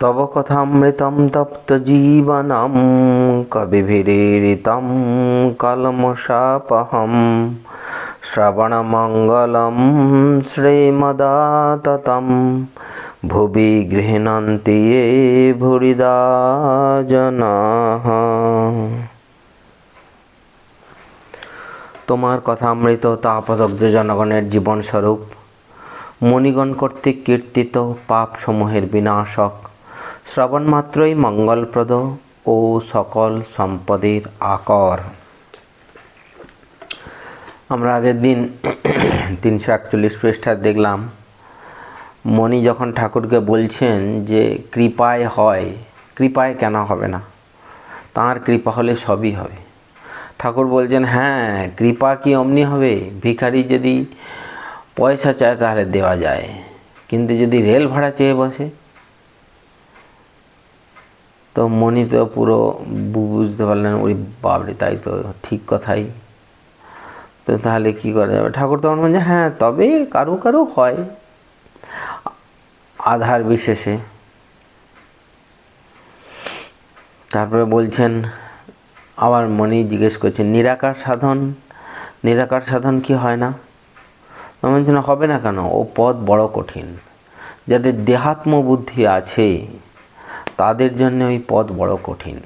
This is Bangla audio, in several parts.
তব কথামৃতম তপ্ত জীবনম কবিভিরীতম কলমশাপহম। শ্রবণমঙ্গলম শ্রীমদাততম। ভুবি গৃহণন্তি এ ভুরিদা জনাহ। তোমার কথামৃত তাপদগ্ধ জনগণের জীবনস্বরূপ মণিগণ কর্তৃক কীর্তিত পাপসমূহের বিনাশক শ্রবণ মাত্রই মঙ্গলপ্রদ ও সকল সম্পদের আকর। আমরা আগের দিন তিনশো একচল্লিশ পৃষ্ঠা দেখলাম। মণি যখন ঠাকুরকে বলছেন যে কৃপায় হয়, কৃপায় কেন হবে না? তাঁর কৃপা হলে সবই হবে। ঠাকুর বলছেন হ্যাঁ কৃপা কি অমনি হবে? ভিখারি যদি পয়সা চায় তাহলে দেওয়া যায়। কিন্তু যদি রেল ভাড়া চেয়ে বসে তো মণি তো পুরো বুঝতে পারলেন, ওই বাবরে তাই তো ঠিক কথাই। তো তাহলে কি করা যাবে? ঠাকুর তখন বলছে হ্যাঁ তবে কারও কারও হয়। আধার বিশেষে। তারপরে বলছেন, আবার মনি জিজ্ঞেস করছেন নিরাকার সাধন? নিরাকার সাধন কি হয় না? আমি বলছি না হবে না কেন? ও পথ বড় কঠিন। যাদের দেহাত্ম বুদ্ধি আছে তাদের জন্য ওই পথ বড় কঠিন।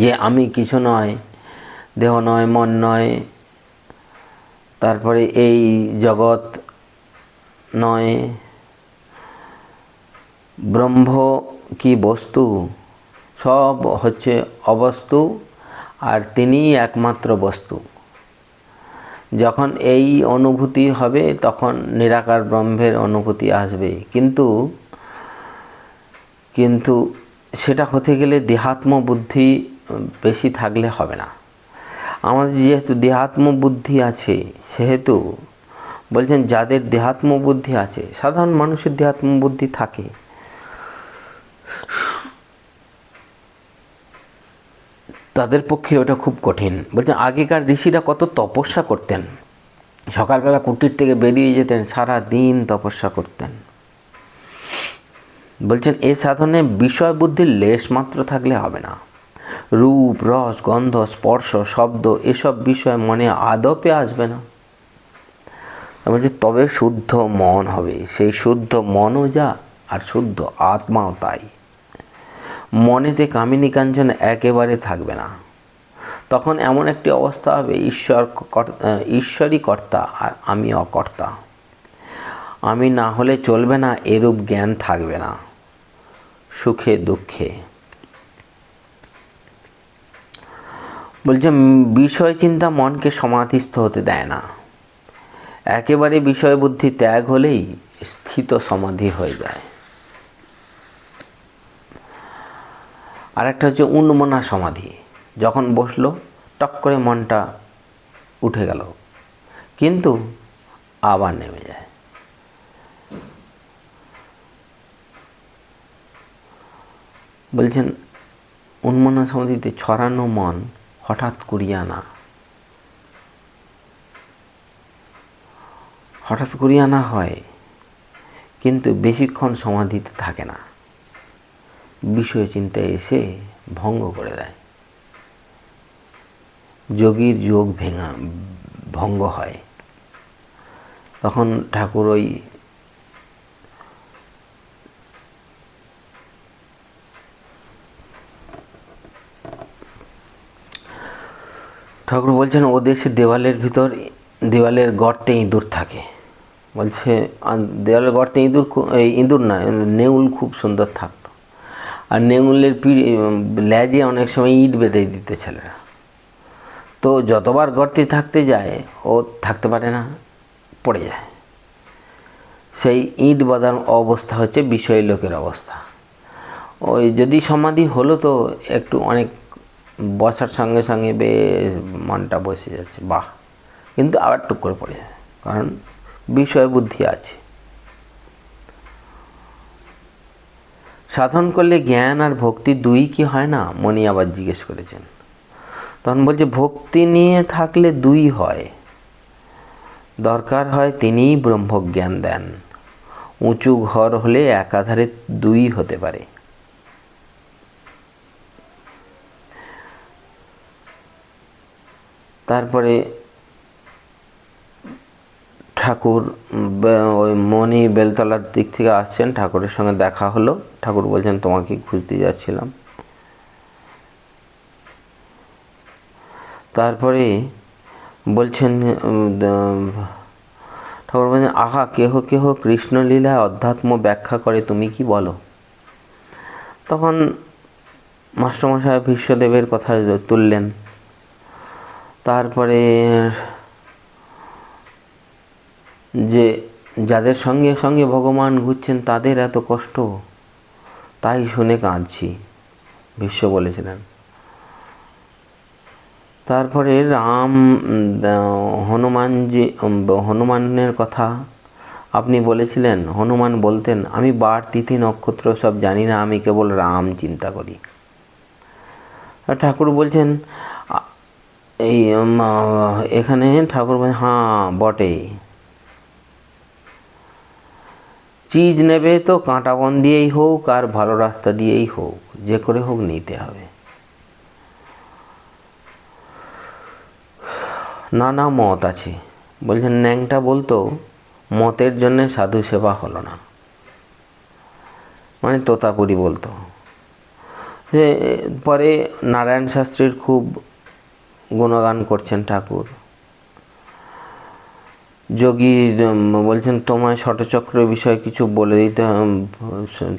যে আমি কিছু নয়, দেহ নয়, মন নয়, তারপরে এই জগৎ নয়, ব্রহ্ম কি বস্তু, সব হচ্ছে অবস্তু আর তিনিই একমাত্র বস্তু। যখন এই অনুভূতি হবে, তখন নিরাকার ব্রহ্মের অনুভূতি আসবে। কিন্তু কিন্তু সেটা হতে গেলে দেহাত্ম বুদ্ধি বেশি থাকলে হবে না। আমাদের যেহেতু দেহাত্ম বুদ্ধি আছে, সেহেতু বলছেন যাদের দেহাত্ম বুদ্ধি আছে, সাধারণ মানুষের দেহাত্ম বুদ্ধি থাকে। তাদের পক্ষে ওটা খুব কঠিন। বলছেন আগেকার ঋষিরা কত তপস্যা করতেন। সকালবেলা কুটির থেকে বেরিয়ে যেতেন সারা দিন তপস্যা করতেন। বলছেন, এ সাধনে বিষয় বুদ্ধির লেশ মাত্র থাকলে হবে না। রূপ, রস, গন্ধ, স্পর্শ, শব্দ, এসব বিষয় মনে আদপে আসবে না। বলছে, তবে শুদ্ধ মন হবে। সেই শুদ্ধ মনও যা, আর শুদ্ধ আত্মাও তাই। মনেতে কামিনী কাঞ্চন একেবারে থাকবে না। তখন এমন একটি অবস্থা হবে, ঈশ্বর ঈশ্বরই কর্তা, আর আমি অকর্তা আমি না হলে চলবে না, এরূপ জ্ঞান থাকবে না। সুখে, দুঃখে। বলছে বিষয় চিন্তা মনকে সমাধিস্থ হতে দেয় না। একেবারে বিষয় বুদ্ধি ত্যাগ হলেই স্থিত সমাধি হয়ে যায়। আর একটা হচ্ছে উন্মনা সমাধি। যখন বসল, টক করে মনটা উঠে গেল। কিন্তু আবার নেমে যায়। বলছেন উন্মনা সমাধিতে ছড়ানো মন হঠাৎ করিয়া না। হঠাৎ করিয়া না হয়, কিন্তু বেশিক্ষণ সমাধিতে থাকে না। বিষয় চিন্তায় এসে ভঙ্গ করে দেয়। যোগীর যোগ ভেঙা, ভঙ্গ হয়। তখন ঠাকুর ওই ঠাকুর বলছেন, ও দেশে দেওয়ালের ভিতর, দেওয়ালের গর্তে ইঁদুর থাকে। বলছে দেওয়ালের গর্তে ইঁদুর ইঁদুর না, নেউল খুব সুন্দর থাকতো। আর নেউলের পিড়ি, ল্যাজে অনেক সময় ইট বেঁধে দিতে ছেলেরা। তো যতবার গর্তে থাকতে যায়, ও থাকতে পারে না, পড়ে যায়। সেই ইট বাঁধার অবস্থা হচ্ছে বিষয় লোকের অবস্থা। ওই যদি সমাধি হলো তো একটু অনেক বসার সঙ্গে সঙ্গে বেশ মনটা বসে যাচ্ছে, বাহ। কিন্তু আবার টুক করে পড়ে যায়, কারণ বিষয় বুদ্ধি আছে। সাধন করলে জ্ঞান আর ভক্তি দুই কি হয় না? মনি আবার জিজ্ঞেস করেছেন। তখন বলছে, ভক্তি নিয়ে থাকলে দুই হয়। দরকার হয় তিনিই ব্রহ্মজ্ঞান দেন। উঁচু ঘর হলে একাধারে দুই হতে পারে। তারপরে ঠাকুর ওই মণি বেলতলার দিক থেকে আসছেন, ঠাকুরের সঙ্গে দেখা হলো। ঠাকুর বলছেন, তোমাকে খুঁজতে যাচ্ছিলাম। তারপরে বলছেন ঠাকুর বলছেন, আহা, কেহ কেহ কৃষ্ণলীলা অধ্যাত্ম ব্যাখ্যা করে, তুমি কি বলো? তখন মাস্টারমশাই ভীষ্মদেবের কথা তুললেন। তারপরে যে যাদের সঙ্গে সঙ্গে ভগবান ঘুরছেন তাদের এত কষ্ট তাই শুনে কাঁদছি ভীষ্ম বলেছিলেন। তারপরে রাম উম, দা- হনুমান যে হনুমানের কথা আপনি বলেছিলেন হনুমান বলতেন আমি বার তিথি নক্ষত্র সব জানি না আমি কেবল রাম চিন্তা করি। ঠাকুর বলছেন এই এখানে ঠাকুর হ্যাঁ বটে চিজ নেবে তো, কাঁটা বন দিয়েই হোক, আর ভালো রাস্তা দিয়েই হোক, যে করে হোক নিতে হবে। নানা মত আছে। বলছেন, ন্যাংটা বলতো, মতের জন্য সাধু সেবা হলো না। মানে তোতাপুরি বলতো। যে, পরে নারায়ণ শাস্ত্রীর খুব গুণগান করছেন ঠাকুর। যোগী বলছেন, তোমায় ষটচক্রের বিষয়ে কিছু বলে দিতে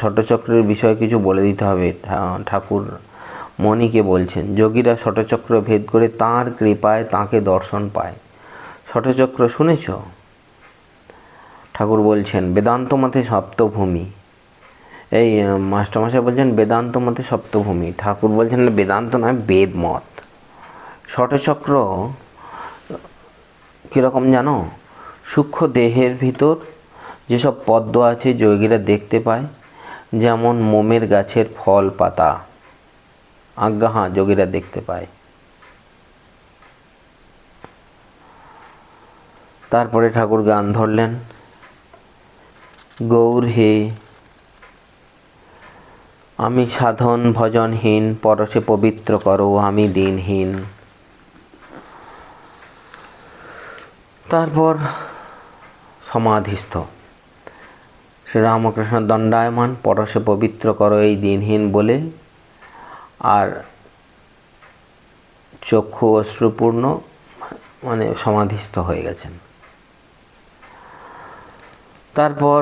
ষটচক্রের বিষয়ে কিছু বলে দিতে হবে ঠাকুর মণিকে বলছেন। যোগীরা ষটচক্র ভেদ করে তাঁর কৃপায় তাকে দর্শন পায়। ষটচক্র শুনেছ? ঠাকুর বলছেন বেদান্ত মতে সপ্তভূমি। এই মাস্টারমশাই বলছেন বেদান্ত মতে সপ্তভূমি। ঠাকুর বলছেন, বেদান্ত নয় বেদ মত ষটচক্র, কীরকম জানো? সূক্ষ্ম দেহের ভিতর যেসব পদ্ম আছে যোগীরা দেখতে পায়, যেমন মোমের গাছের ফল পাতা। আজ্ঞা, হাঁ যোগীরা দেখতে পায়। তারপরে ঠাকুর গান ধরলেন। গৌর হে, আমি সাধন ভজনহীন, পরশে পবিত্র করো, আমি দিনহীন। তারপর সমাধিস্থ। শ্রীরামকৃষ্ণ দণ্ডায়মান, পরশে পবিত্র করো এই দিনহীন বলে। আর চক্ষু অশ্রুপূর্ণ মানে সমাধিস্থ হয়ে গেছেন। তারপর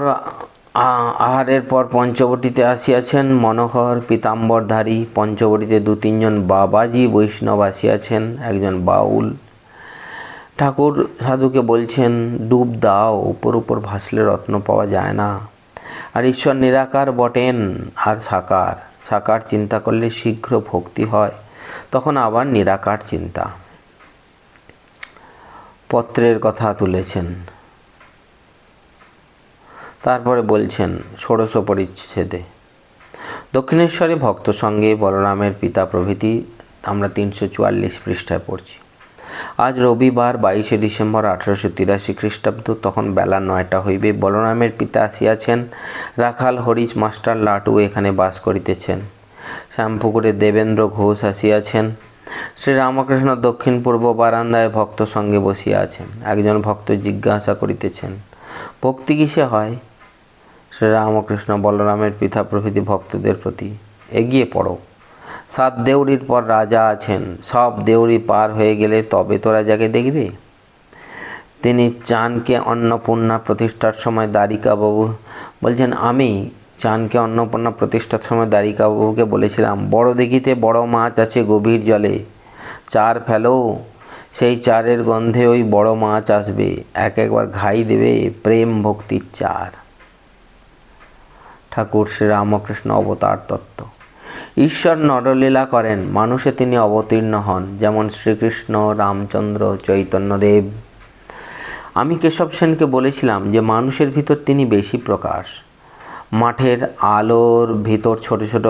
আহারের পর পঞ্চবটিতে আসিয়াছেন মনোহর, পীতাম্বরধারী। পঞ্চবটিতে দু তিনজন বাবাজি বৈষ্ণব আসিয়াছেন, একজন বাউল। ঠাকুর সাধুকে বলছেন, ডুব দাও, উপর উপর ভাসলে রত্ন পাওয়া যায় না। আর ঈশ্বর নিরাকার বটেন, আর সাকার। সাকার চিন্তা করলে শীঘ্র ভক্তি হয়, তখন আবার নিরাকার চিন্তা। পত্রের কথা তুলেছেন। তারপরে বলছেন, ষোড়শ পরিচ্ছেদে। দক্ষিণেশ্বরে ভক্ত সঙ্গে বলরামের পিতা প্রভৃতি, আমরা তিনশো চুয়াল্লিশ পৃষ্ঠায় পড়ছি। আজ রবিবার, বাইশে ডিসেম্বর আঠারোশো তিরাশি খ্রিস্টাব্দ, তখন বেলা নয়টা হইবে। বলরামের পিতা আসিয়াছেন। রাখাল হরিশ মাস্টার লাটু এখানে বাস করিতেছেন। শ্যামপুকুরে দেবেন্দ্র ঘোষ আসিয়াছেন। শ্রী রামকৃষ্ণ দক্ষিণ পূর্ব বারান্দায় ভক্ত সঙ্গে বসিয়া আছেন। একজন ভক্ত জিজ্ঞাসা করিতেছেন, ভক্তি কিসে হয়? শ্রী রামকৃষ্ণ বলরামের পিতা প্রভৃতি ভক্তদের প্রতি, এগিয়ে পড়ো। সাত দেউরির পর রাজা আছেন। সব দেউরি পার হয়ে গেলে তবে তো রাজাকে দেখবে। তিনি চানকে অন্নপূর্ণা প্রতিষ্ঠার সময় দ্বারিকাবাবু বলছেন, আমি চানকে অন্নপূর্ণা প্রতিষ্ঠার সময় দ্বারিকাবাবুকে বলেছিলাম, বড় দিঘিতে বড় মাছ আছে গভীর জলে। চার ফেলো, সেই চারের গন্ধে ওই বড় মাছ আসবে। এক একবার ঘাই দেবে প্রেম ভক্তির চার। ঠাকুর শ্রী রামকৃষ্ণ অবতার তত্ত্ব। ঈশ্বর নরলীলা করেন, মানুষে তিনি অবতীর্ণ হন, যেমন শ্রীকৃষ্ণ, রামচন্দ্র, চৈতন্যদেব। আমি কেশব সেনকে বলেছিলাম যে মানুষের ভিতর তিনি বেশি প্রকাশ। মাঠের আলোর ভিতর ছোট ছোট,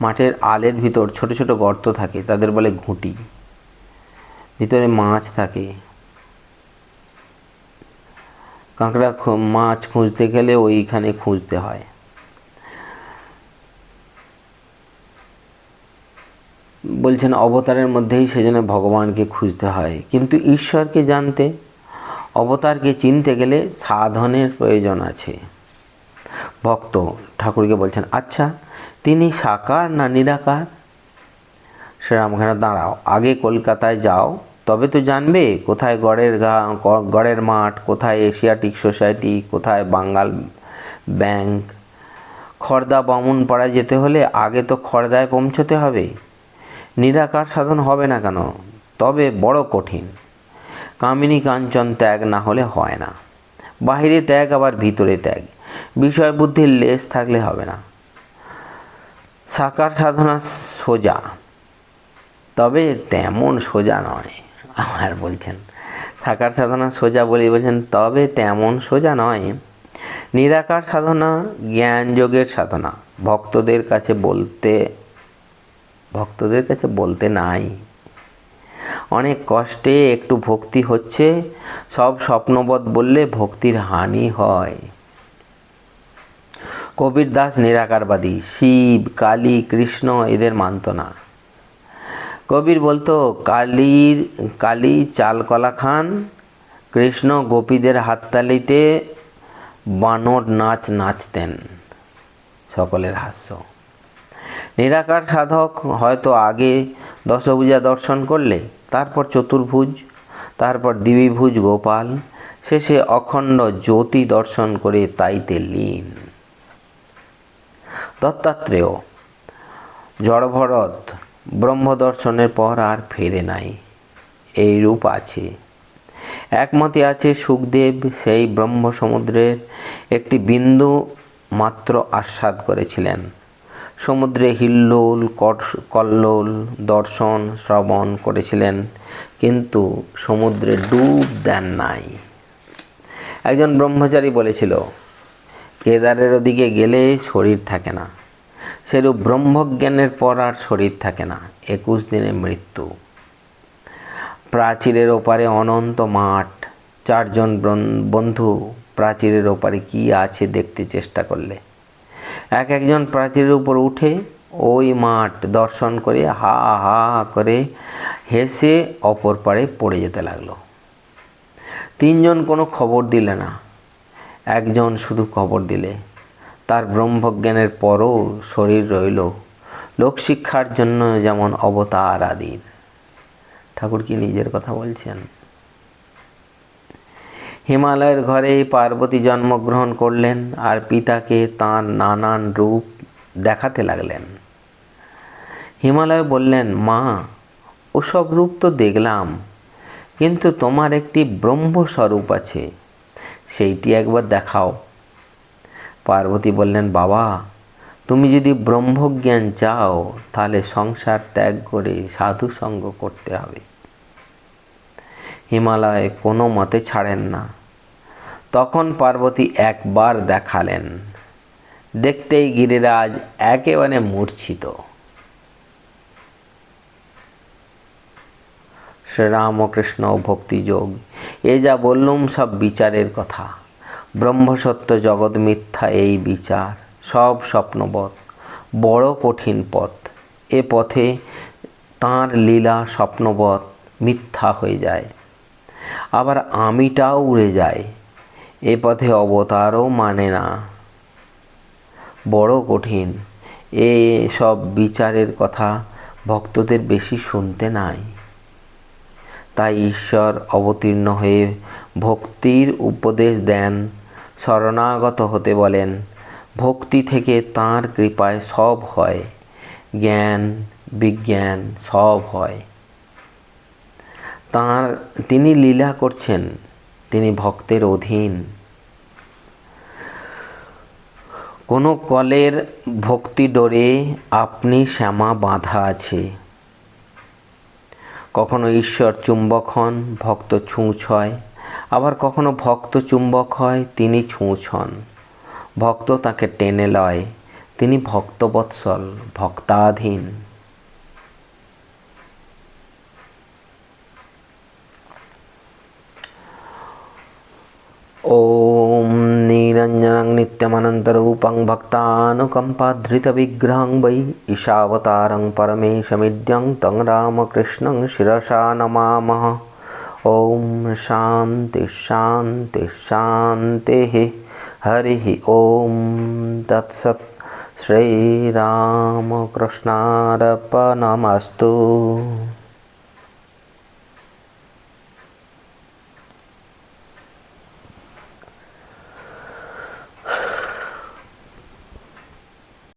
মাঠের আলের ভিতর ছোট ছোট গর্ত থাকে, তাদের বলে ঘুঁটি। ভিতরে মাছ থাকে। কাঁকড়া মাছ খুঁজতে গেলে ওইখানে খুঁজতে হয়। বলছেন, অবতারের মধ্যেই সেজন্য ভগবানকে খুঁজতে হয়। কিন্তু ঈশ্বরকে জানতে, অবতারকে চিনতে গেলে সাধনের প্রয়োজন আছে। ভক্ত ঠাকুরকে বলছেন আচ্ছা তিনি সাকার না নিরাকার? শ্রীরামখানে দাঁড়াও, আগে কলকাতায় যাও, তবে তো জানবে কোথায় গড়ের গা, গড়ের মাঠ, কোথায় এশিয়াটিক সোসাইটি, কোথায় বাঙ্গাল ব্যাংক। খর্দা বামুন পাড়ায় যেতে হলে আগে তো খর্দায় পৌঁছতে হবে। নিরাকার সাধন হবে না কেন? তবে বড় কঠিন। কামিনী কাঞ্চন ত্যাগ না হলে হয় না। বাহিরে ত্যাগ, আবার ভিতরে ত্যাগ। বিষয় বুদ্ধির লেশ থাকলে হবে না। সাকার সাধনা সোজা। তবে তেমন সোজা নয়, আমার বলছেন। সাকার সাধনা সোজা বলি বলছেন, তবে তেমন সোজা নয়। নিরাকার সাধনা জ্ঞান যোগের সাধনা। ভক্তদের কাছে বলতে ভক্তদের কাছে বলতে নাই। অনেক কষ্টে একটু ভক্তি হচ্ছে, সব স্বপ্নবৎ বললে ভক্তির হানি হয়। কবির দাস নিরাকারবাদী, শিব, কালী, কৃষ্ণ এদের মানত না। কবির বলতো, কালীর, কালী চালকলা খান, কৃষ্ণ গোপীদের হাততালিতে বানর নাচ নাচতেন। সকলের হাস্য। নিরাকার সাধক হয়তো আগে দশভুজা দর্শন করলে, তারপর চতুর্ভুজ, তারপর দ্বিবিভুজ গোপাল, শেষে অখণ্ড জ্যোতি দর্শন করে তাইতে লীন। দত্তাত্রেয়, জড়ভরত ব্রহ্মদর্শনের পর আর ফেরে নাই। এই রূপ আছে। একমতে আছে সুখদেব সেই ব্রহ্ম সমুদ্রের একটি বিন্দু মাত্র আস্বাদ করেছিলেন। সমুদ্রে হিল্লোল কল্লোল, দর্শন, শ্রবণ করেছিলেন, কিন্তু সমুদ্রে ডুব দেন নাই। একজন ব্রহ্মচারী বলেছিল, কেদারের ওদিকে গেলে শরীর থাকে না। সেরূপ ব্রহ্মজ্ঞানের পর আর শরীর থাকে না। একুশ দিনে মৃত্যু। প্রাচীরের ওপারে অনন্ত মাঠ। চারজন বন্ধু প্রাচীরের ওপারে কি আছে দেখতে চেষ্টা করলে? এক একজন প্রাচীরের উপর উঠে ওই মাঠ দর্শন করে হা হা করে হেসে অপর পারে পড়ে যেতে লাগল। তিনজন কোনো খবর দিলে না। একজন শুধু খবর দিলে। তার ব্রহ্মজ্ঞানের পরও শরীর রইল লোকশিক্ষার জন্য যেমন অবতার আদির ঠাকুর কি নিজের কথা বলছেন? হিমালয়ের ঘরে পার্বতী জন্মগ্রহণ করলেন আর পিতাকে তাঁর নানান রূপ দেখাতে লাগলেন। হিমালয় বললেন, মা, ওসব রূপ তো দেখলাম, কিন্তু তোমার একটি ব্রহ্মস্বরূপ আছে, সেইটি একবার দেখাও। পার্বতী বললেন, বাবা, তুমি যদি ব্রহ্মজ্ঞান চাও, তাহলে সংসার ত্যাগ করে সাধু সঙ্গ করতে হবে। হিমালয় কোনো মতে ছাড়েন না। তখন পার্বতী একবার দেখালেন। দেখতেই গিরিরাজ একেবারে মূর্ছিত। শ্রীরামকৃষ্ণ ভক্তিযোগ, এ যা বললুম সব বিচারের কথা। ব্রহ্মসত্য জগৎ মিথ্যা এই বিচার, সব স্বপ্নবৎ, বড় কঠিন পথ। এ পথে তাঁর লীলা স্বপ্নবৎ মিথ্যা হয়ে যায়। আবার আমিটাও উড়ে যায়। এ পথে অবতারও মানে না। বড় কঠিন। এ সব বিচারের কথা ভক্তদের বেশি শুনতে নাই। তাই ঈশ্বর অবতীর্ণ হয়ে ভক্তির উপদেশ দেন, শরণাগত হতে বলেন, ভক্তি থেকে তাঁর কৃপায় সব হয়, জ্ঞান, বিজ্ঞান সব হয়। তাঁর তিনি লীলা করছেন। তিনি ভক্তের অধীন। কোনো কলের ভক্তি ডোরে আপনি শ্যামা বাঁধা আছে। কখনো ঈশ্বর চুম্বক হন, ভক্ত ছুঁচ হয়। আবার কখনো ভক্ত চুম্বক হয়, তিনি ছুঁচ হন। ভক্ত তাকে টেনে লয়, তিনি ভক্তবৎসল, ভক্তাধীন। ॐ निरञ्जनं नित्यमनन्तरूपं भक्तानुकम्पाधृतविग्रहं वै ईशावतारं परमेशमिड्यं तं रामकृष्णं शिरसा नमामः। ॐ शान्ति शान्ति शान्तिः। हरिः ॐ तत्सत् श्रीरामकृष्णार्पणमस्तु